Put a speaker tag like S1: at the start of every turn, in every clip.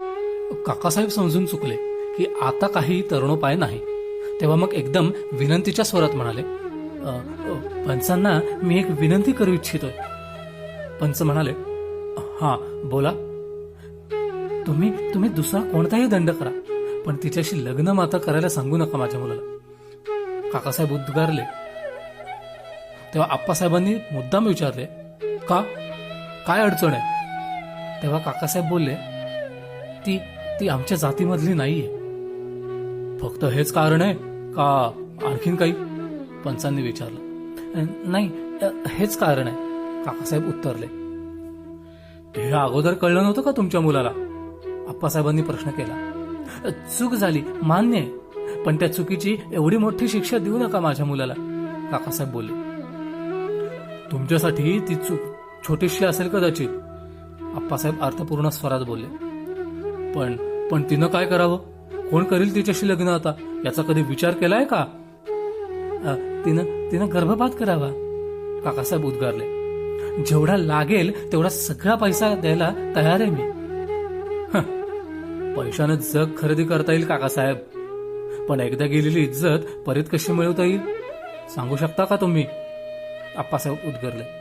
S1: काकासाहेब समजून चुकले की आता काही तरुणोपाय नाही. तेव्हा मग एकदम विनंतीच्या स्वरात म्हणाले पंचांना मी एक विनंती करू इच्छितोय. पंच म्हणाले हा बोला. तुम्ही तुम्ही दुसरा कोणताही दंड करा पण तिच्याशी लग्न मात्र करायला सांगू नका माझ्या मुलाला. काकासाहेब उद्गारले. तेव्हा आप्पासाहेबांनी मुद्दाम विचारले का? काय अडचण आहे? तेव्हा काकासाहेब बोलले ती ती आमच्या जातीमधली नाहीये. फक्त हेच कारण आहे का आणखीन काही? पंचांनी विचारलं. नाही हेच कारण आहे. काकासाहेब उत्तरले. ते अगोदर कळलं नव्हतं का तुमच्या मुलाला? आप्पासाहेबांनी प्रश्न केला. चूक झाली मान्य आहे. पण त्या चुकीची एवढी मोठी शिक्षा देऊ नका माझ्या मुलाला काकासाहेब बोलले. तुमच्यासाठी ती चूक छोटीशी असेल कदाचित आप्पासाहेब अर्थपूर्ण स्वरात बोलले. पण पण तिनं काय करावं? कोण करील तिच्याशी लग्न आता? याचा कधी विचार केलाय का? तिनं तिनं गर्भपात करावा. काकासाहेब उद्गारले. जेवढा लागेल तेवढा सगळा पैसा द्यायला तयार आहे मी. पैशानं जग खरेदी करता येईल काकासाहेब. पण एकदा गेलेली इज्जत परत कशी मिळवता येईल? सांगू शकता का तुम्ही? आप्पासाहेब उद्गारले.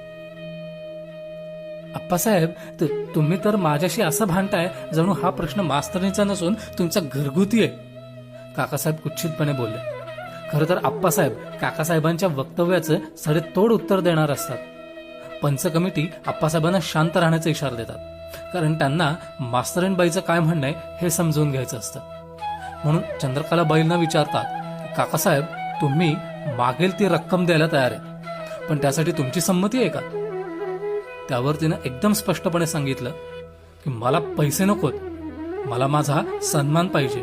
S1: आप्पासाहेब तुम्ही तर माझ्याशी असं भांडताय जणू हा प्रश्न मास्तरणीचा नसून तुमचा घरगुती आहे. काकासाहेब कुच्छितपणे बोलले. खरं तर आप्पासाहेब काकासाहेबांच्या वक्तव्याचं सडेतोड उत्तर देणार असतात. पंच कमिटी आप्पासाहेबांना शांत राहण्याचा इशारा देतात. कारण त्यांना मास्तरणबाईचं काय म्हणणं आहे हे समजून घ्यायचं असतं. म्हणून चंद्रकलाबाईंना विचारतात काकासाहेब तुम्ही मागेल ती रक्कम द्यायला तयार आहे. पण त्यासाठी तुमची संमती आहे का? त्यावर तिनं एकदम स्पष्टपणे सांगितलं की मला पैसे नकोत. मला माझा सन्मान पाहिजे.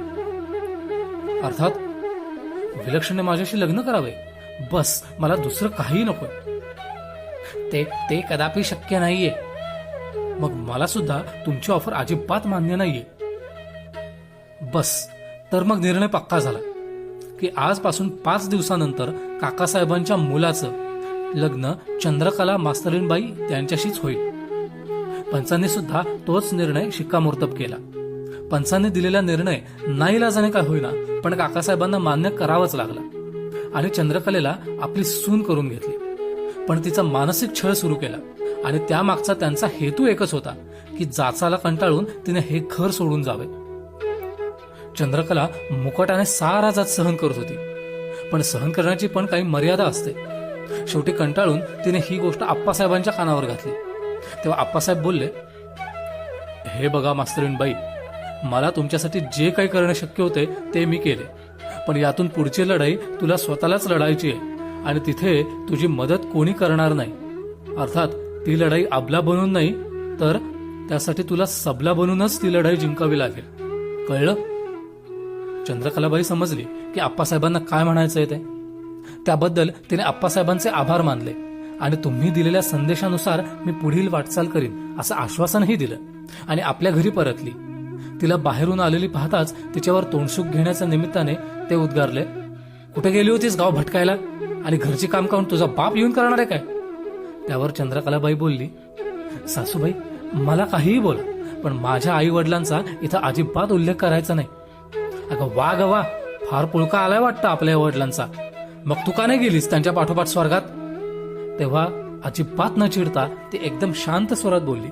S1: अर्थात विलक्षणने माझ्याशी लग्न करावे. बस मला दुसरं काही नको ते ते कदापि शक्य नाहीये. मग मला सुद्धा तुमची ऑफर अजिबात मान्य नाहीये. बस तर मग निर्णय पक्का झाला की आजपासून पाच दिवसानंतर काकासाहेबांच्या मुलाचं लग्न चंद्रकला मास्तरीनबाई त्यांच्याशीच होईल. पंचांनी सुद्धा तोच निर्णय शिक्कामोर्तब केला. पंचांनी दिलेला निर्णय नाईलाजाने काय होईना पण काकासाहेबांना मान्य करावाच लागला. आणि चंद्रकलेला आपली सून करून घेतली. पण तिचा मानसिक छळ सुरू केला. आणि त्यामागचा त्यांचा हेतू एकच होता की जाचाला कंटाळून तिने हे घर सोडून जावे. चंद्रकला मुकटाने सारा जात सहन करत होती. पण सहन करण्याची पण काही मर्यादा असते. शेवटी कंटाळून तिने ही गोष्ट आप्पासाहेबांच्या कानावर घातली. तेव्हा आप्पासाहेब बोलले हे बघा मास्तरीणबाई मला तुमच्यासाठी जे काही करणे शक्य होते ते मी केले. पण यातून पुढची लढाई तुला स्वतःलाच लढायची आहे आणि तिथे तुझी मदत कोणी करणार नाही. अर्थात ती लढाई अबला बनून नाही तर त्यासाठी तुला सबला बनूनच ती लढाई जिंकावी लागेल. कळलं? चंद्रकलाबाई समजली की आप्पासाहेबांना काय म्हणायचंय ते. त्याबद्दल तिने आप्पासाहेबांचे आभार मानले. आणि तुम्ही दिलेल्या संदेशानुसार मी पुढील वाटचाल करीन असं आश्वासनही दिलं. आणि आपल्या घरी परतली. तिला बाहेरून आलेली पाहताच तिच्यावर तोंडसुख घेण्याच्या निमित्ताने ते उद्गारले कुठे गेली होतीस गाव भटकायला? आणि घरची काम काढून तुझा बाप येऊन करणार आहे काय? त्यावर चंद्रकलाबाई बोलली सासूबाई मला काहीही बोल पण माझ्या आई वडिलांचा इथं अजिबात उल्लेख करायचा नाही. अगं वा ग वा फार पुळका आलाय वाटतं आपल्या वडिलांचा. मग तू का नाही गेलीस त्यांच्या पाठोपाठ स्वर्गात? तेव्हा अजिबात न चिडता ती एकदम शांत स्वरात बोलली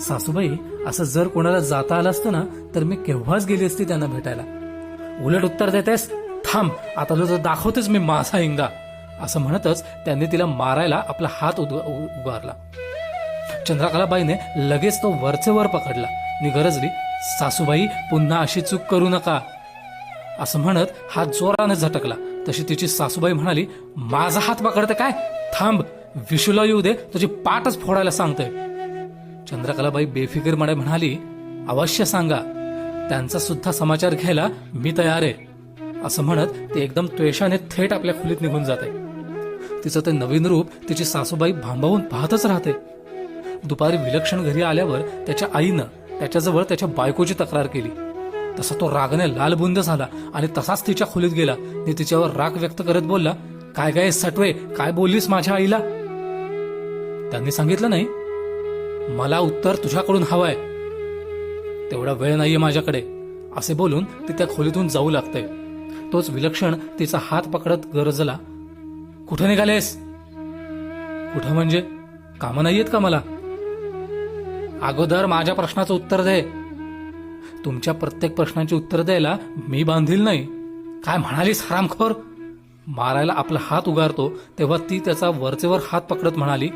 S1: सासूबाई असं जर कोणाला जाता आलं असतं ना तर मी केव्हाच गेली असती त्यांना भेटायला. उलट उत्तर देतेस? थांब आता तुझं दाखवतेच मी माझा हिंगा. असं म्हणतच त्यांनी तिला मारायला आपला हात उद- उ- उगारला. चंद्रकलाबाईने लगेच तो वरचे वर पकडला. नि गरजली सासूबाई पुन्हा अशी चूक करू नका. असं म्हणत हात जोराने झटकला. तशी तिची सासूबाई म्हणाली माझा हात पकडतं काय? थांब विशूला येऊ दे तुझी पाठच फोडायला सांगतोय. चंद्रकलाबाई बेफिकीरपणे म्हणाली अवश्य सांगा त्यांचा सुद्धा समाचार घ्यायला मी तयार आहे. असं म्हणत ते एकदम त्वेषाने थेट आपल्या खोलीत निघून जाते. तिचं ते नवीन रूप तिची सासूबाई भांबावून पाहतच राहते. दुपारी विलक्षण घरी आल्यावर त्याच्या आईनं त्याच्याजवळ त्याच्या बायकोची तक्रार केली. तसा तो रागाने लालबुंद झाला आणि तसाच तिच्या खोलीत गेला. आणि तिच्यावर राग व्यक्त करत बोलला काय काय सटवे काय बोललीस माझ्या आईला? त्यांनी सांगितलं नाही मला उत्तर तुझ्याकडून हवंय. तेवढा वेळ नाहीये माझ्याकडे. असे बोलून ती त्या खोलीतून जाऊ लागते. तोच विलक्षण तिचा हात पकडत गरजला कुठे निघालेस? कुठं म्हणजे? कामं नाहीयेत का मला? अगोदर माझ्या प्रश्नाचं उत्तर दे. तुमच्या प्रत्येक प्रश्नाची उत्तर द्यायला मी बांधील नाही. काय म्हणालीस हरामखोर? मारायला आपला हात उगारतो तेव्हा ती त्याचा वरचेवर हात पकडत म्हणाली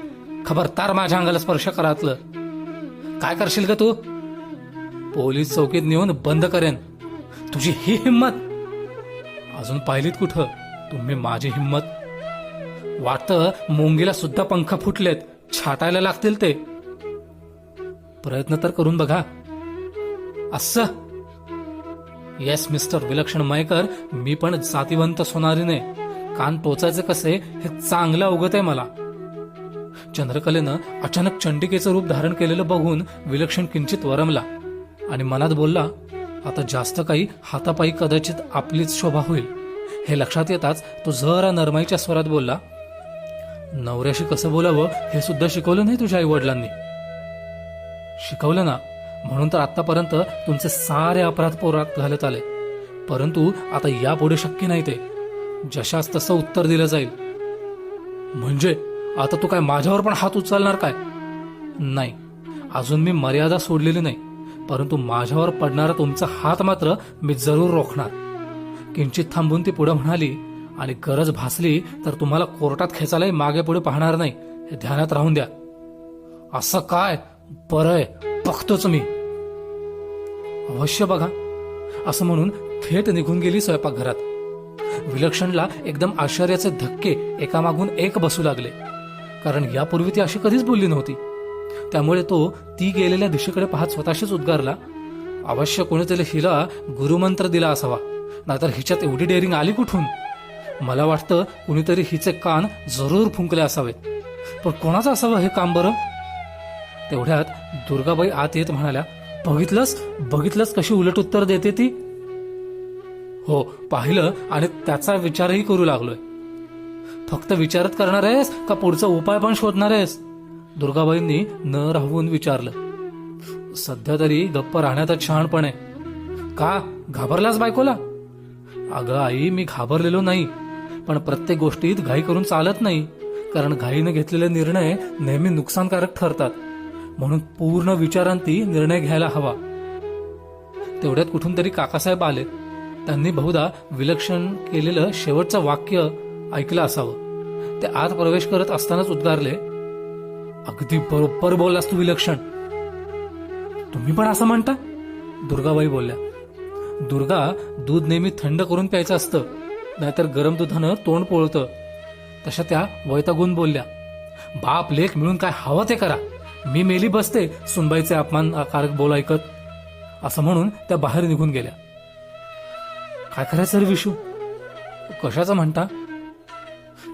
S1: खबरदार माझ्या अंगाला स्पर्श करातलं. काय करशील का तू? पोलीस चौकीत नेऊन बंद करेन. तुझी ही हिंमत. अजून पाहिलीत कुठं? तुम्ही माझी हिंमत. वाटतं मुंगीला सुद्धा पंख फुटलेत. छाटायला लागतील ते. प्रयत्न तर करून बघा. असं येस मिस्टर विलक्षण मयकर मी पण जातीवंत सोनारीने. कान टोचायचे कसे हे चांगलं अवगत आहे मला. चंद्रकलेनं अचानक चंडिकेचं रूप धारण केलेलं बघून विलक्षण किंचित वरमला आणि मनात बोलला आता जास्त काही हातापायी कदाचित आपलीच शोभा होईल. हे लक्षात येताच तो जरा नरमाईच्या स्वरात बोलला नवऱ्याशी कसं बोलावं हे सुद्धा शिकवलं नाही तुझ्या आई वडिलांनी शिकवलं ना? म्हणून तर आतापर्यंत तुमचे सारे अपराध पोरात घालत आले. परंतु आता यापुढे शक्य नाही ते. जशास तसं उत्तर दिलं जाईल. म्हणजे आता तू काय माझ्यावर पण हात उचलणार काय? नाही. अजून मी मर्यादा सोडलेली नाही. परंतु माझ्यावर पडणारा तुमचा हात मात्र मी जरूर रोखणार. किंचित थांबून ती पुढे म्हणाली आणि गरज भासली तर तुम्हाला कोर्टात खेचायलाही मागे पुढे पाहणार नाही. हे ध्यानात राहून द्या. असं काय? बरं आहे. बघतोच मी. अवश्य बघा. असं म्हणून थेट निघून गेली स्वयंपाकघरात. विलक्षणला एकदम आश्चर्याचे धक्के एकामागून एक बसू लागले. कारण यापूर्वी ती अशी कधीच बोलली नव्हती. त्यामुळे तो ती गेलेल्या दिशेकडे पाहत स्वतःशीच उद्गारला. अवश्य कोणीतरी हिला गुरुमंत्र दिला असावा नाहीतर हिच्यात एवढी डेअरिंग आली कुठून? मला वाटतं कुणीतरी हिचे कान जरूर फुंकले असावेत. पण कोणाचं असावं हे काम बरं? तेवढ्यात दुर्गाबाई आत येत म्हणाल्या बघितलंस? बघितलंस कशी उलट उत्तर देते ती? हो पाहिलं आणि त्याचा विचारही करू लागलोय. फक्त विचारत करणार आहेस का पुढचा उपाय पण शोधणार आहेस? दुर्गाबाईंनी न राहून विचारलं. सध्या तरी गप्प राहण्यातच शहाणपण. आहे का घाबरलास बायकोला? अगं आई मी घाबरलेलो नाही पण प्रत्येक गोष्टीत घाई करून चालत नाही कारण घाईनं घेतलेले निर्णय नेहमी नुकसानकारक ठरतात. म्हणून पूर्ण विचारांती निर्णय घ्यायला हवा. तेवढ्यात कुठून तरी काकासाहेब आले. त्यांनी बहुधा विलक्षण केलेलं शेवटचं वाक्य ऐकलं असावं. ते आत प्रवेश करत असतानाच उद्गारले अगदी बरोबर बोललास तू विलक्षण. तुम्ही पण असं म्हणता? दुर्गाबाई बोलल्या. दुर्गा दूध नेहमी थंड करून प्यायचं असतं. नाहीतर गरम दुधानं तोंड पोळतं. तशा त्या वैतागून बोलल्या. बाप लेख मिळून काय हवं ते करा. मी मेली बसते सुनबाईचे अपमानकारक बोल ऐकत. असं म्हणून त्या बाहेर निघून गेल्या. काय करायचं रे विशू? कशाचं म्हणता?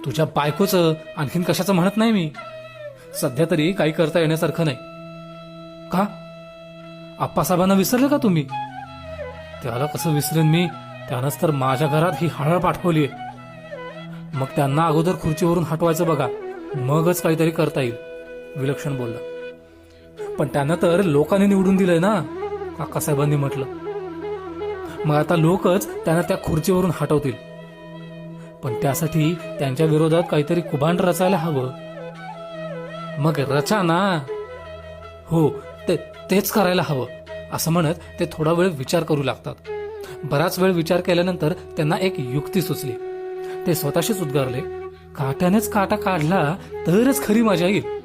S1: तुझ्या बायकोचं आणखीन कशाचं म्हणत नाही मी? सध्या तरी काही करता येण्यासारखं नाही. का? आप्पासाहेबांना विसरलं का तुम्ही? त्याला कसं विसरेन मी? त्यानंच तर माझ्या घरात ही हळळ पाठवलीय. मग त्यांना अगोदर खुर्चीवरून हटवायचं बघा. मगच काहीतरी करता येईल. विलक्षण बोलला. पण त्यांना तर लोकांनी निवडून दिलंय ना. काकासाहेबांनी म्हटलं. मग आता लोकच त्यांना त्या खुर्चीवरून हटवतील. पण त्यासाठी त्यांच्या विरोधात काहीतरी कुभांड रचायला हवं. मग रचा ना. हो ते तेच करायला हवं. असं म्हणत ते थोडा वेळ विचार करू लागतात. बराच वेळ विचार केल्यानंतर त्यांना एक युक्ती सुचली. ते स्वतःशीच उद्गारले. काट्यानेच काटा काढला तरच खरी मजा येईल.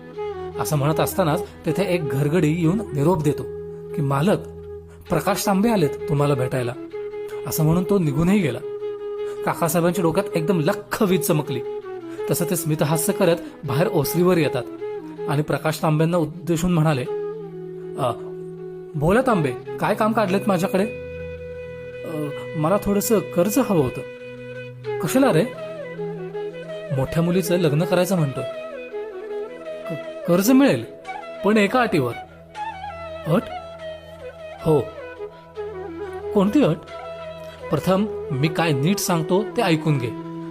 S1: असं म्हणत असतानाच तेथे एक घरगडी येऊन निरोप देतो की मालक प्रकाश तांबे आलेत तुम्हाला भेटायला. असं म्हणून तो निघूनही गेला. काकासाहेबांच्या डोक्यात एकदम लख्ख वीज चमकली. तसं ते स्मितहास्य करत बाहेर ओसरीवर येतात. आणि प्रकाश तांब्यांना उद्देशून म्हणाले बोला तांबे काय काम काढलेत माझ्याकडे? मला थोडस कर्ज हवं होतं. कशाला रे? मोठ्या मुलीचं लग्न करायचं म्हणतो कर्ज मिळेल पण एका अटीवर. अट? हो. कोणती अट? प्रथम मी काय नीट सांगतो ते ऐकून घे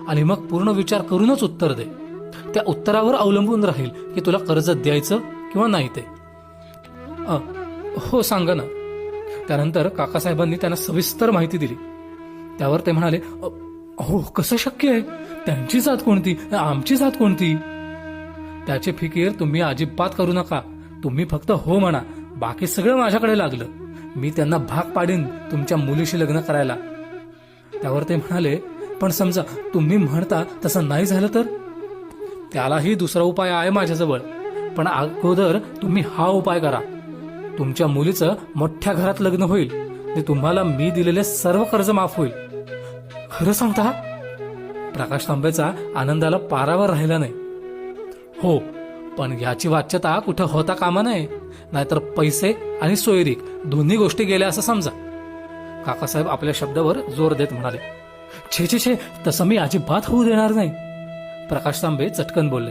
S1: आणि मग पूर्ण विचार करूनच उत्तर दे. त्या उत्तरावर अवलंबून राहील की तुला कर्ज द्यायचं किंवा नाही ते. अ, हो सांगा ना. त्यानंतर काकासाहेबांनी त्यांना सविस्तर माहिती दिली. त्यावर ते म्हणाले हो कसं शक्य आहे? त्यांची जात कोणती? आमची जात कोणती? त्याची फिकीर तुम्ही अजिबात करू नका. तुम्ही फक्त हो म्हणा. बाकी सगळं माझ्याकडे लागलं. मी त्यांना भाग पाडीन तुमच्या मुलीशी लग्न करायला. त्यावर ते म्हणाले पण समजा तुम्ही म्हणता तसं नाही झालं तर? त्यालाही दुसरा उपाय आहे माझ्याजवळ. पण अगोदर तुम्ही हा उपाय करा. तुमच्या मुलीचं मोठ्या घरात लग्न होईल. ते तुम्हाला मी दिलेले सर्व कर्ज माफ होईल. खरं सांगता? प्रकाश तांबेचा आनंदाला पारावर राहिला नाही. हो पण याची वाच्यता कुठं होता कामा नये. नाहीतर पैसे आणि सोयरीक दोन्ही गोष्टी गेल्या असं समजा. काकासाहेब आपल्या शब्दावर जोर देत म्हणाले छे छे छे तसं मी अजिबात होऊ देणार नाही. प्रकाश तांबे चटकन बोलले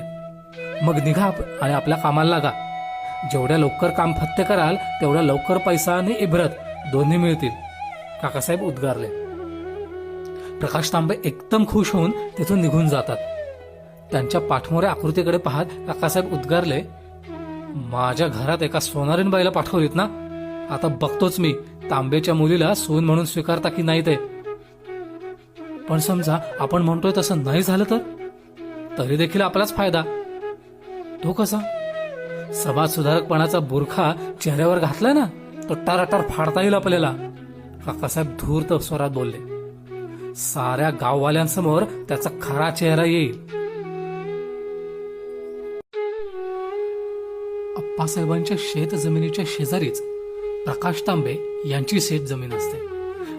S1: मग निघा आणि आपल्या कामाला लागा. जेवढ्या लवकर काम फत्ते कराल तेवढ्या लवकर पैसा आणि इब्रत दोन्ही मिळतील. काकासाहेब उद्गारले. प्रकाश तांबे एकदम खुश होऊन तिथून निघून जातात. त्यांच्या पाठमोऱ्या आकृतीकडे पाहत काकासाहेब उद्गारले माझ्या घरात एका सोनारीन बाईला पाठवलीत ना? आता बघतोच मी. तांबेच्या मुलीला सून म्हणून स्वीकारता की नाही ते? पण समजा आपण म्हणतोय तसं नाही झालं तर? तरी देखील आपलाच फायदा. तो कसा? समाज सुधारकपणाचा बुरखा चेहऱ्यावर घातलाय ना? तो टाराटार फाडता येईल आपल्याला. काकासाहेब धूर्त स्वरात बोलले साऱ्या गाववाल्यांसमोर त्याचा खरा चेहरा येईल. अप्पासाहेबांच्या शेत जमिनीच्या शेजारीच प्रकाश तांबे यांची शेत जमीन असते.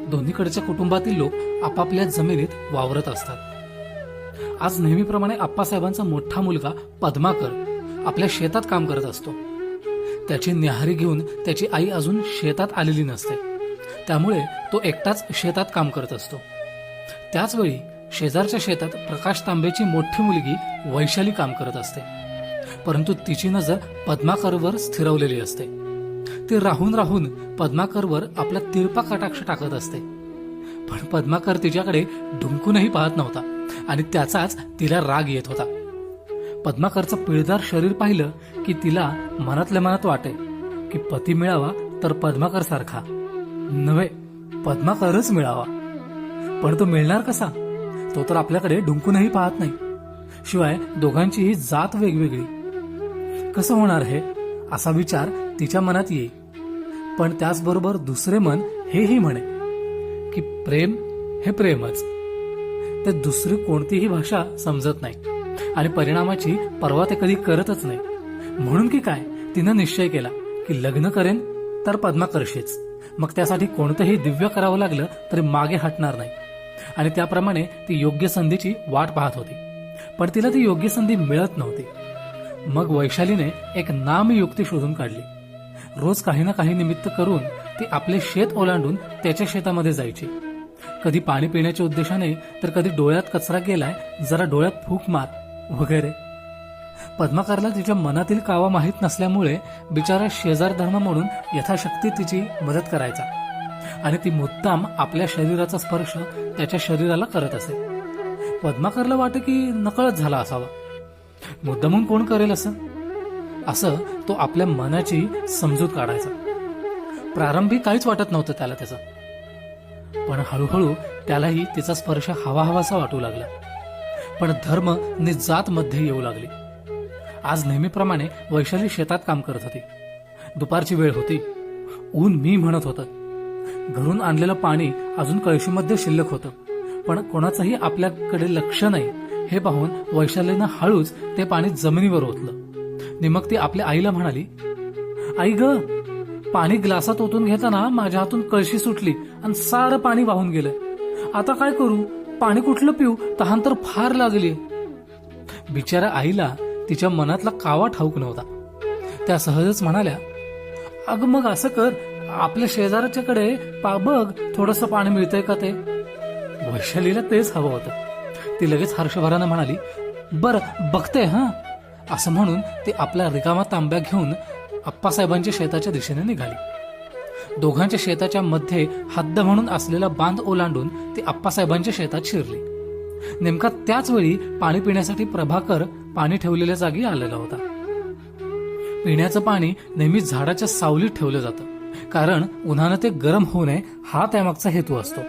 S1: दोन्हीकडच्या कुटुंबातील लोक आपापल्या जमिनीत वावरत असतात. आज नेहमीप्रमाणे आप्पासाहेबांचा मोठा मुलगा पद्माकर आपल्या शेतात काम करत असतो. त्याची न्याहारी घेऊन त्याची आई अजून शेतात आलेली नसते. त्यामुळे तो एकटाच शेतात काम करत असतो. त्याचवेळी शेजारच्या शेतात प्रकाश तांबेची मोठी मुलगी वैशाली काम करत असते. परंतु तिची नजर पद्माकरवर स्थिरवलेली असते. ती राहून राहून पद्माकरवर आपला तिरपा कटाक्ष टाकत असते. पण पद्माकर तिच्याकडे ढुंकूनही पाहत नव्हता आणि त्याचाच तिला राग येत होता. पद्माकरचं पिळदार शरीर पाहिलं की तिला मनातल्या मनात वाटे की पती मिळावा तर पद्माकर सारखा. नव्हे पद्माकरच मिळावा. पण तो मिळणार कसा? तो तर आपल्याकडे ढुंकूनही पाहत नाही. शिवाय दोघांचीही जात वेगवेगळी. कसं होणार हे? असा विचार तिच्या मनात येईल. पण त्याचबरोबर दुसरे मन हेही म्हणे की प्रेम हे प्रेमच. ते दुसरी कोणतीही भाषा समजत नाही आणि परिणामाची पर्वा ते कधी करतच नाही. म्हणून की काय? तिनं निश्चय केला की लग्न करेन तर पद्मा करशीच मग त्यासाठी कोणतंही दिव्य करावं लागलं तरी मागे हटणार नाही. आणि त्याप्रमाणे ती योग्य संधीची वाट पाहत होती. पण तिला ती योग्य संधी मिळत नव्हती. मग वैशालीने एक नामयुक्ती शोधून काढली. रोज काही ना काही निमित्त करून ती आपले शेत ओलांडून त्याच्या शेतामध्ये जायची. कधी पाणी पिण्याच्या उद्देशाने तर कधी डोळ्यात कचरा गेलाय जरा डोळ्यात फूक मार वगैरे. पद्माकरला तिच्या मनातील कावा माहीत नसल्यामुळे बिचारा शेजार धर्म म्हणून यथाशक्ती तिची मदत करायचा. आणि ती मुद्दाम आपल्या शरीराचा स्पर्श त्याच्या शरीराला करत असे. पद्माकरला वाटे की नकळत झाला असावा. मुद्दामून कोण करेल असं? असं तो आपल्या मनाची समजूत काढायचा. प्रारंभी काहीच वाटत नव्हतं त्याला त्याचं. पण हळूहळू त्यालाही तिचा स्पर्श हवा हवासा वाटू लागला. पण धर्म नि जात मध्ये येऊ लागली. आज नेहमीप्रमाणे वैशाली शेतात काम करत होती. दुपारची वेळ होती. ऊन मी म्हणत होतं. घरून आणलेलं पाणी अजून कळशीमध्ये शिल्लक होतं. पण कोणाचंही आपल्याकडे लक्ष नाही. हे पाहून वैशालीनं हळूच ते पाणी जमिनीवर ओतलं. निमक मग ती आपल्या आईला म्हणाली आई ग पाणी ग्लासात ओतून घेताना माझ्या हातून कळशी सुटली आणि सारं पाणी वाहून गेलं. आता काय करू? पाणी कुठलं पिऊ? तहान तर फार लागली बिचारा आईला तिच्या मनातला कावा ठाऊक नव्हता. त्या सहजच म्हणाल्या अगं मग असं कर आपल्या शेजाऱ्याच्याकडे पा बघ थोडस पाणी मिळतंय का ते? वैशालीला तेच हवं होतं. ती लगेच हर्षभरानं म्हणाली बरं बघते हां. असं म्हणून ते आपला रिकामा तांब्या घेऊन आप्पासाहेबांच्या शेताच्या दिशेने निघाली. दोघांच्या शेताच्या मध्ये हद्द म्हणून असलेला बांध ओलांडून ती अप्पासाहेबांच्या शेतात शिरली. नेमका त्याच वेळी पाणी पिण्यासाठी प्रभाकर पाणी ठेवलेल्या जागी आलेला होता. पिण्याचं पाणी नेहमी झाडाच्या सावलीत ठेवलं जातं कारण उन्हानं ते गरम होऊ नये हा त्यामागचा हेतू असतो.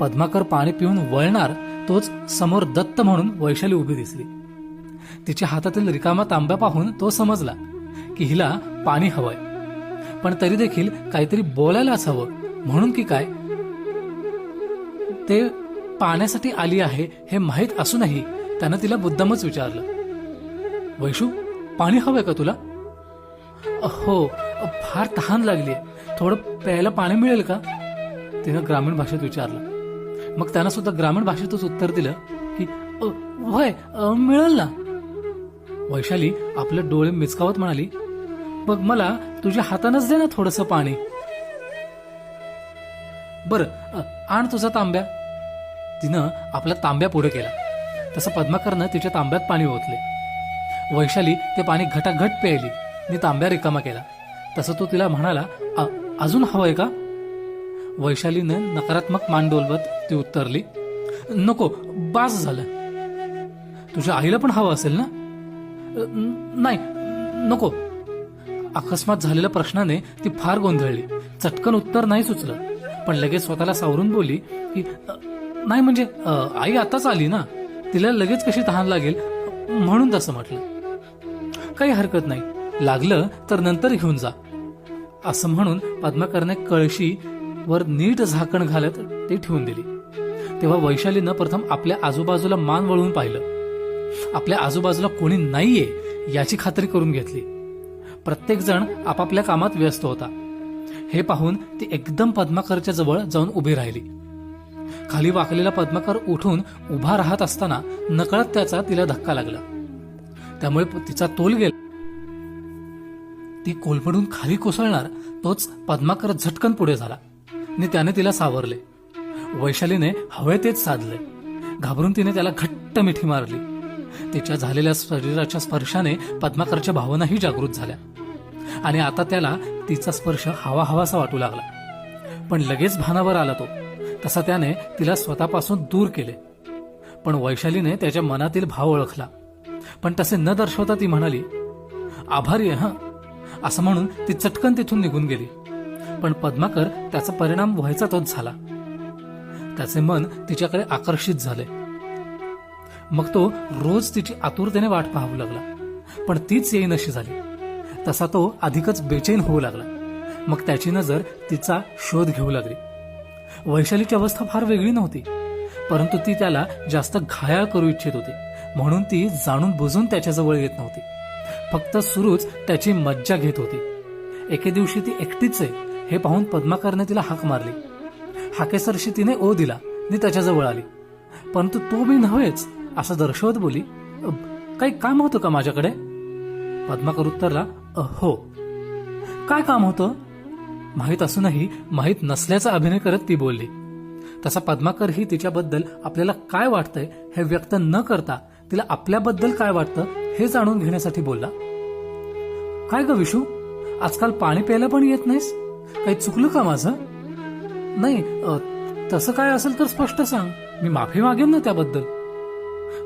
S1: पद्माकर पाणी पिऊन वळणार तोच समोर दत्त म्हणून वैशाली उभी दिसली. तिच्या हातातील रिकामा तांब्या पाहून तो समजला की हिला पाणी हवंय. पण तरी देखील काहीतरी बोलायलाच हवं. म्हणून की काय? ते पाण्यासाठी आली आहे हे माहीत असूनही त्यानं तिला मुद्दामच विचारलं. वैशू पाणी हवंय का तुला? हो फार तहान लागली थोडं प्यायला पाणी मिळेल का? तिनं ग्रामीण भाषेत विचारलं. मग त्यानं सुद्धा ग्रामीण भाषेतच उत्तर दिलं की होय मिळेल ना. वैशाली आपले डोळे मिचकावत म्हणाली मग मला तुझ्या हातानच दे ना थोडस पाणी. बर आण तुझा तांब्या. तिनं आपला तांब्या पुढे केला. तसं पद्माकरनं तिच्या तांब्यात पाणी ओतले. वैशाली ते पाणी घटाघट प्यायली. मी तांब्या रिकामा केला. तसं तो तिला म्हणाला अजून हवंय का? वैशालीने नकारात्मक मान डोलवत ती उत्तरली नको बास झालं. तुझ्या आईला पण हवं असेल ना? नाही नको. अकस्मात झालेल्या प्रश्नाने ती फार गोंधळली. चटकन उत्तर नाही सुचलं. पण लगेच स्वतःला सावरून बोलली की नाही म्हणजे आई आताच आली ना? तिला लगेच कशी तहान लागेल? म्हणून तसं म्हटलं. काही हरकत नाही. लागलं तर नंतर घेऊन जा. असं म्हणून पद्माकरने कळशी वर नीट झाकण घालत ती ठेवून दिली. तेव्हा वैशालीनं प्रथम आपल्या आजूबाजूला मान वळून पाहिलं. आपल्या आजूबाजूला कोणी नाहीये याची खात्री करून घेतली. प्रत्येक जण आपापल्या कामात व्यस्त होता. हे पाहून ती एकदम पद्माकरच्या जवळ जाऊन उभी राहिली. खाली वाकलेला पद्माकर उठून उभा राहत असताना नकळत त्याचा तिला धक्का लागला. त्यामुळे तिचा तोल गेला. ती कोलमडून खाली कोसळणार तोच पद्माकर झटकन पुढे झाला. ने त्याने तिला सावरले. वैशालीने हवे तेच साधले. घाबरून तिने त्याला घट्ट मिठी मारली. तिच्या झालेल्या शरीराच्या स्पर्शाने पद्माकरच्या भावनाही जागृत झाल्या. आणि आता त्याला तिचा स्पर्श हवा हवासा वाटू लागला. पण लगेच भानावर आला तो. तसा त्याने तिला स्वतःपासून दूर केले. पण वैशालीने त्याच्या मनातील भाव ओळखला. पण तसे न दर्शवता ती म्हणाली आभारी आहे हं. असं म्हणून ती चटकन तिथून निघून गेली. पण पद्माकर त्याचा परिणाम व्हायचा तोच झाला. त्याचे मन तिच्याकडे आकर्षित झाले. मग तो रोज तिची आतुरतेने वाट पाहू लागला. पण तीच येईनशी झाली. तसा तो अधिकच बेचैन होऊ लागला. मग त्याची नजर तिचा शोध घेऊ लागली. वैशालीची अवस्था फार वेगळी नव्हती. परंतु ती त्याला जास्त घायाळ करू इच्छित होती. म्हणून ती जाणून बुजून त्याच्याजवळ येत नव्हती. फक्त सुरूच त्याची मज्जा घेत होती. एके दिवशी ती एकटीच आहे. हे पाहून पद्माकरने तिला हाक मारली. हाकेसरशी तिने ओ दिला ती त्याच्याजवळ आली. परंतु तो मी नव्हेच असं दर्शवत बोली काही काम होतं का माझ्याकडे? पद्माकर उत्तरला हो काय काम होतं? माहीत असूनही माहीत नसल्याचा अभिनय करत ती बोलली. तसा पद्माकर ही तिच्याबद्दल आपल्याला काय वाटतंय हे व्यक्त न करता तिला आपल्याबद्दल काय वाटतं हे जाणून घेण्यासाठी बोलला. काय ग विशू? आजकाल पाणी प्यायला पण येत नाहीस? काही चुकलं का माझं? नाही तसं काय असेल तर स्पष्ट सांग. मी माफी मागेन ना त्याबद्दल.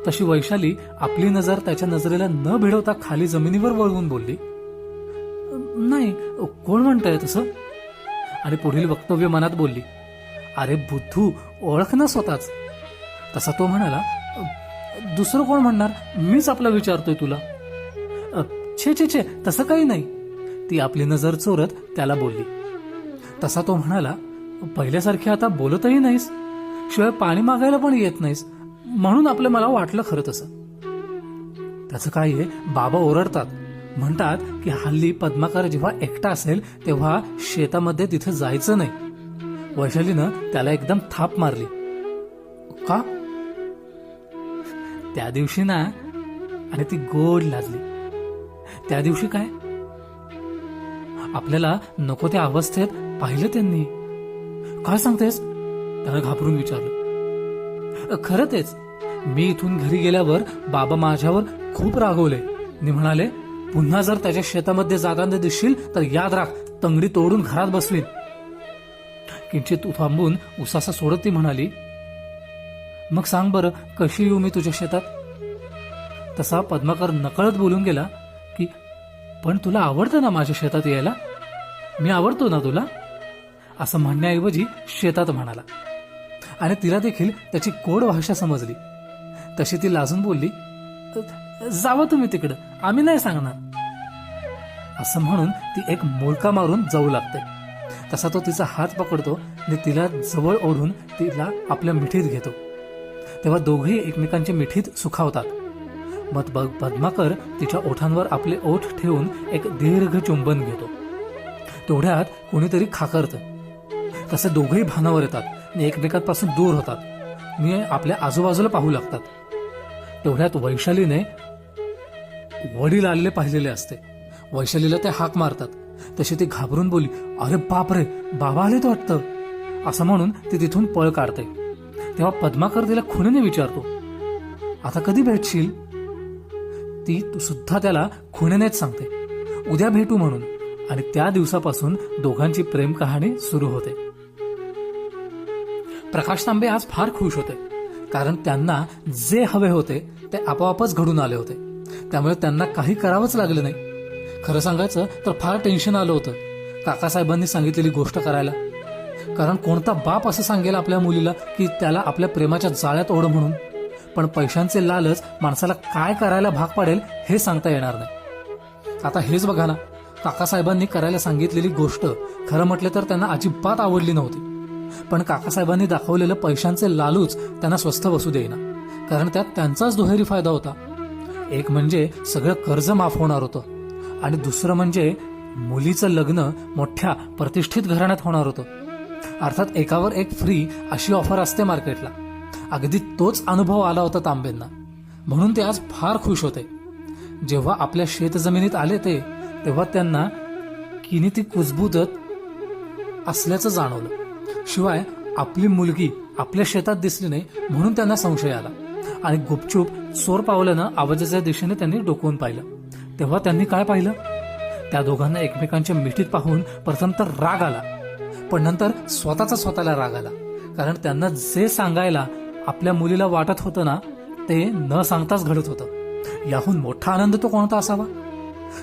S1: तशी वैशाली आपली नजर त्याच्या नजरेला न भिडवता खाली जमिनीवर वळवून बोलली. नाही कोण म्हणताय तसं? आणि पुढील वक्तव्य मनात बोलली. अरे बुद्धू ओळख ना स्वतःच. तसा तो म्हणाला दुसरं कोण म्हणणार? मीच आपला विचारतोय तुला. छे छे छे तसं काही नाही. ती आपली नजर चोरत त्याला बोलली. तसा तो म्हणाला पहिल्यासारखी आता बोलतही नाहीस. शिवाय पाणी मागायला पण येत नाहीस. म्हणून आपलं मला वाटलं खरं तसं. त्याचं काय आहे? बाबा ओरडतात. म्हणतात की हल्ली पद्माकर जेव्हा एकटा असेल तेव्हा शेतामध्ये तिथे जायचं नाही. वैशालीनं त्याला एकदम थाप मारली. का? त्या दिवशी ना आणि ती गोड लागली त्या दिवशी काय? आपल्याला नको त्या अवस्थेत पाहिलं त्यांनी? काय सांगतेस? त्यानं घाबरून विचारलं. खरं तेच. मी इथून घरी गेल्यावर बाबा माझ्यावर खूप रागवले. मी म्हणाले पुन्हा जर त्याच्या शेतामध्ये जाताना दिसशील तर याद राख तंगडी तोडून घरात बसवीन किंचित थांबून उसासा सोडत ती म्हणाली मग सांग बरं कशी येऊ मी तुझ्या शेतात? तसा पद्माकर नकळत बोलून गेला की पण तुला आवडतं ना माझ्या शेतात यायला? मी आवडतो ना तुला? असं म्हणण्याऐवजी शेतात म्हणाला. आणि तिला देखील त्याची कोड भाषा समजली. तशी ती लाजून बोलली जावं तुम्ही तिकडं आम्ही नाही सांगणार. असं म्हणून ती एक मोलका मारून जाऊ लागते. तसा तो तिचा हात पकडतो आणि तिला जवळ ओढून तिला आपल्या मिठीत घेतो. तेव्हा दोघेही एकमेकांच्या मिठीत सुखावतात. मग पद्माकर तिच्या ओठांवर आपले ओठ ठेवून एक दीर्घ चुंबन घेतो. तेवढ्यात कोणीतरी खाकरतं. तसे दोघेही भानावर येतात आणि एकमेकांपासून दूर होतात. मी आपल्या आजूबाजूला पाहू लागतात. तेवढ्यात वैशालीने वडील आलेले पाहिलेले असते. वैशालीला ते हाक मारतात. तशी ती घाबरून बोली अरे बापरे बाबा आलेत वाटतं. असं म्हणून ती तिथून पळ काढते. तेव्हा पद्माकर तिला खुणीने विचारतो आता कधी भेटशील? ती तू सुद्धा त्याला खुणेनेच सांगते उद्या भेटू म्हणून. आणि त्या दिवसापासून दोघांची प्रेम कहाणी सुरू होते. प्रकाश तांबे आज फार खुश होते. कारण त्यांना जे हवे होते ते आपोआपच घडून आले होते. त्यामुळे त्यांना काही करावंच लागलं नाही. खरं सांगायचं तर फार टेन्शन आलं होतं काकासाहेबांनी सांगितलेली गोष्ट करायला. कारण कोणता बाप असं सांगेल आपल्या मुलीला की त्याला आपल्या प्रेमाच्या जाळ्यात ओढ म्हणून? पण पैशांचे लालच माणसाला काय करायला भाग पाडेल हे सांगता येणार नाही. आता हेच बघा ना काकासाहेबांनी करायला सांगितलेली गोष्ट खरं म्हटलं तर त्यांना अजिबात आवडली नव्हती. पण काकासाहेबांनी दाखवलेलं पैशांचे लालूच त्यांना स्वस्थ बसू देईना. कारण त्यात त्यांचाच दुहेरी फायदा होता. एक म्हणजे सगळं कर्ज माफ होणार होतं. आणि दुसरं म्हणजे मुलीचं लग्न मोठ्या प्रतिष्ठित घराण्यात होणार होतं. अर्थात एकावर एक फ्री अशी ऑफर असते मार्केटला अगदी तोच अनुभव आला होता तांबेंना. म्हणून ते आज फार खुश होते. जेव्हा आपल्या शेतजमिनीत आले ते तेव्हा त्यांना किनी ती कुजबुजत असल्याचं जाणवलं. शिवाय आपली मुलगी आपल्या शेतात दिसली नाही म्हणून त्यांना संशय आला. आणि गुपचूप चोर पावल्यानं आवाजाच्या दिशेने त्यांनी डोकवून पाहिलं. तेव्हा त्यांनी काय पाहिलं? त्या दोघांना एकमेकांच्या मिठीत पाहून प्रथम तर राग आला पण नंतर स्वतःचा स्वतःला राग आला. कारण त्यांना जे सांगायला आपल्या मुलीला वाटत होतं ना ते न सांगताच घडत होतं. याहून मोठा आनंद तो कोणता असावा?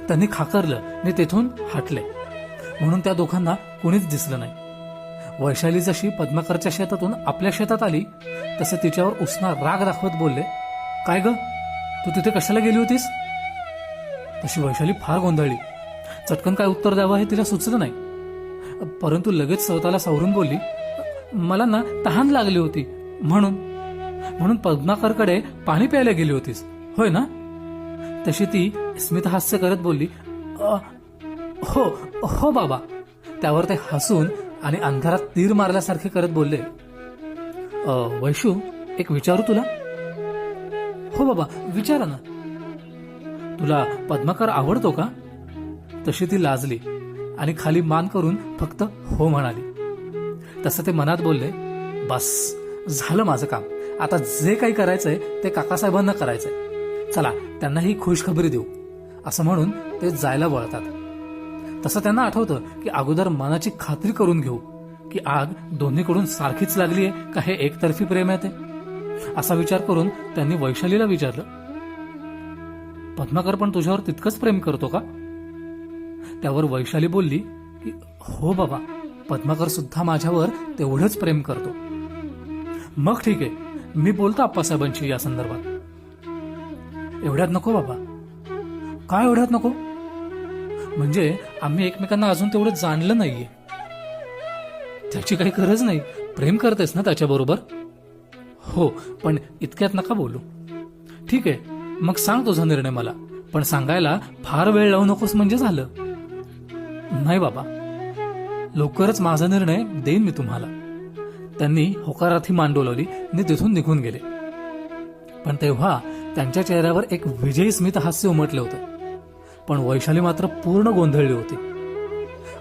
S1: त्यांनी खाकरलं आणि तेथून हटले. म्हणून त्या दोघांना कोणीच दिसलं नाही. वैशाली जशी पद्माकरच्या शेतातून आपल्या शेतात आली तसे तिच्यावर उसना राग दाखवत बोलले काय ग? तू तिथे कशाला गेली होतीस? तशी वैशाली फार गोंधळली. चटकन काय उत्तर द्यावं हे तिला सुचलं नाही. परंतु लगेच स्वतःला सावरून बोलली मला ना तहान लागली होती म्हणून म्हणून पद्माकरकडे पाणी प्यायला गेली होतीस होय ना? तशी ती स्मितहास्य करत बोलली हो हो बाबा. त्यावर ते हसून आणि अंधारात तीर मारल्यासारखे करत बोलले वैशू एक विचारू तुला? हो बाबा विचारा ना. तुला पद्माकर आवडतो का? तशी ती लाजली आणि खाली मान करून फक्त हो म्हणाली. तसं ते मनात बोलले बस झालं माझं काम. आता जे काही करायचंय ते काकासाहेबांना करायचंय. चला त्यांना ही खुशखबरी देऊ. असं म्हणून ते जायला वळतात. तसं त्यांना आठवतं की अगोदर मनाची खात्री करून घेऊ की आग दोन्हीकडून सारखीच लागली आहे का हे एकतर्फी प्रेम आहे ते? असा विचार करून त्यांनी वैशालीला विचारलं पद्माकर पण तुझ्यावर तितकंच प्रेम करतो का? त्यावर वैशाली बोलली की हो बाबा पद्माकर सुद्धा माझ्यावर तेवढंच प्रेम करतो. मग ठीक आहे मी बोलतो आप्पासाहेबांशी या संदर्भात. एवढ्यात नको बाबा. काय एवढ्यात नको? म्हणजे आम्ही एकमेकांना अजून तेवढं जाणलं नाहीये. त्याची काही गरज नाही. प्रेम करतेस ना त्याच्याबरोबर? हो पण इतक्यात नका बोलू. ठीक आहे मग सांग तुझा निर्णय मला. पण सांगायला फार वेळ लावू नकोस म्हणजे झालं. नाही बाबा. लवकरच माझा निर्णय देईन मी तुम्हाला. त्यांनी होकारार्थी मान डोलवली आणि तिथून निघून गेले. पण तेव्हा त्यांच्या चेहऱ्यावर एक विजयी स्मित हास्य उमटलं होतं. पण वैशाली मात्र पूर्ण गोंधळली होती.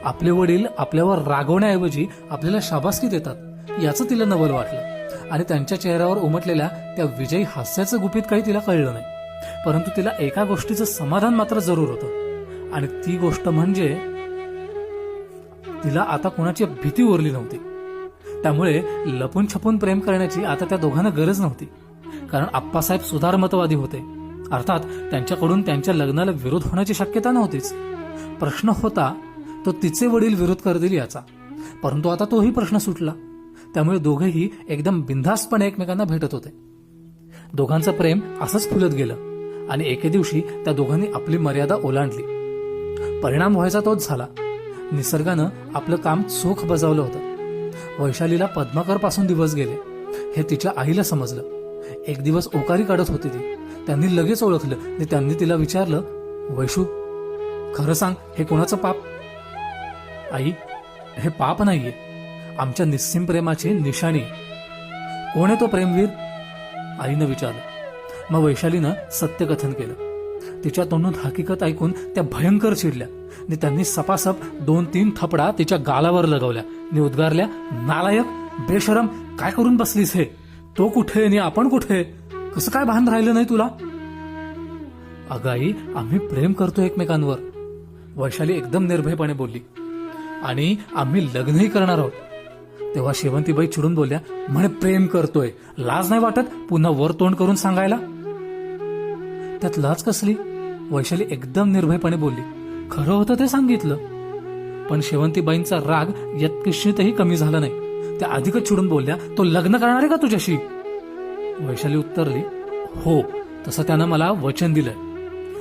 S1: आपले वडील आपल्यावर रागवण्याऐवजी आपल्याला शाबासकी देतात याचं तिला नवल वाटलं. आणि त्यांच्या चेहऱ्यावर उमटलेल्या त्या विजयी हास्याचं गुपित काही तिला कळलं नाही. परंतु तिला एका गोष्टीचं समाधान मात्र जरूर होतं. आणि ती गोष्ट म्हणजे तिला आता कोणाची भीती उरली नव्हती. त्यामुळे लपून छपून प्रेम करण्याची आता त्या दोघांना गरज नव्हती. कारण आप्पासाहेब सुधारमतवादी होते. अर्थात त्यांच्याकडून त्यांच्या लग्नाला विरोध होण्याची शक्यता नव्हतीच. प्रश्न होता तो तिचे वडील विरोध करतील याचा. परंतु आता तोही प्रश्न सुटला. त्यामुळे दोघेही एकदम बिनधास्तपणे एकमेकांना भेटत होते. दोघांचं प्रेम असंच फुलत गेलं आणि एके दिवशी त्या दोघांनी आपली मर्यादा ओलांडली. परिणाम व्हायचा तोच झाला. निसर्गानं आपलं काम चोख बजावलं होतं. वैशालीला पद्माकरपासून दिवस गेले. हे तिच्या आईला समजलं. एक दिवस ओकारी काढत होती ती. त्यांनी लगेच ओळखलं. आणि त्यांनी तिला विचारलं वैशू खरं सांग हे कोणाचं पाप? आई हे पाप नाहीये. आमच्या निस्सिम प्रेमाची निशाणी. कोण आहे तो प्रेमवीर? आईनं विचारलं. मग वैशालीनं सत्यकथन केलं. तिच्या तोंडून हकीकत ऐकून त्या भयंकर चिडल्या. आणि त्यांनी सपासप दोन तीन थपडा तिच्या गालावर लगावल्या. आणि उद्गारल्या नालायक बेशरम काय करून बसलीस हे? तो कुठे आणि आपण कुठे? कसं काय भान राहिलं नाही तुला? अगं आई आम्ही प्रेम करतो एकमेकांवर. वैशाली एकदम निर्भयपणे बोलली. आणि आम्ही लग्नही करणार आहोत. तेव्हा शेवंतीबाई चिडून बोलल्या म्हणे प्रेम करतोय. लाज नाही वाटत? पुन्हा वर तोंड करून सांगायला? त्यात लाज कसली? वैशाली एकदम निर्भयपणे बोलली. खरं होतं ते सांगितलं. पण शेवंतीबाईंचा राग यत्किश्चितही कमी झाला नाही. त्या अधिकच चिडून बोलल्या तो लग्न करणार आहे का तुझ्याशी? वैशाली उत्तरली हो तसं त्यानं मला वचन दिलंय.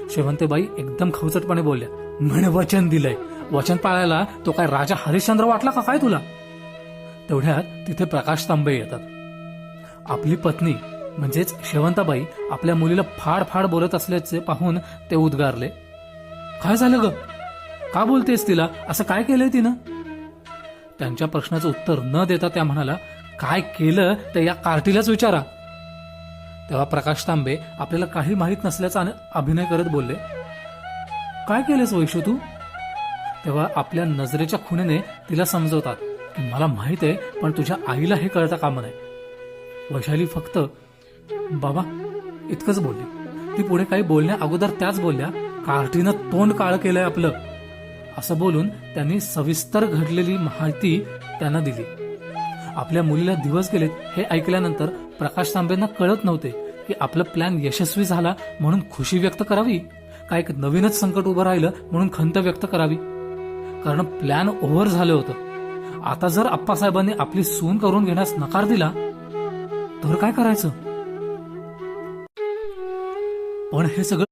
S1: शेवंतेबाई एकदम खवचटपणे बोलल्या म्हणे वचन दिलंय. वचन पाळायला तो काय राजा हरिश्चंद्र वाटला का? काय तुला? तेवढ्यात तिथे प्रकाश तांबे येतात. आपली पत्नी म्हणजेच शेवंताबाई आपल्या मुलीला फाड फाड बोलत असल्याचे पाहून ते उद्गारले काय झालं ग? का बोलतेस तिला? असं काय केलंय तिनं? त्यांच्या प्रश्नाचं उत्तर न देता त्या म्हणाला काय केलं ते या कार्टीलाच विचारा. तेव्हा प्रकाश तांबे आपल्याला काही माहीत नसल्याचा अभिनय करत बोलले काय केलेस वैशू हो तू? तेव्हा आपल्या नजरेच्या खुणेने तिला समजवतात की मला माहीत आहे पण तुझ्या आईला हे कळता कामा नाही वैशाली फक्त बाबा इतकंच बोलली. ती पुढे काही बोलण्या अगोदर त्याच बोलल्या कार्टीनं तोंड काळ केलंय आपलं. असं बोलून त्यांनी सविस्तर घडलेली माहिती त्यांना दिली. आपल्या मुलीला दिवस गेलेत हे ऐकल्यानंतर प्रकाश तांबेंना कळत नव्हते की आपलं प्लॅन यशस्वी झाला म्हणून खुशी व्यक्त करावी? का एक नवीनच संकट उभं राहिलं म्हणून खंत व्यक्त करावी? कारण प्लॅन ओव्हर झालं होतं. आता जर आप्पासाहेबांनी आपली सून करून घेण्यास नकार दिला तर काय करायचं? पण हे सगळं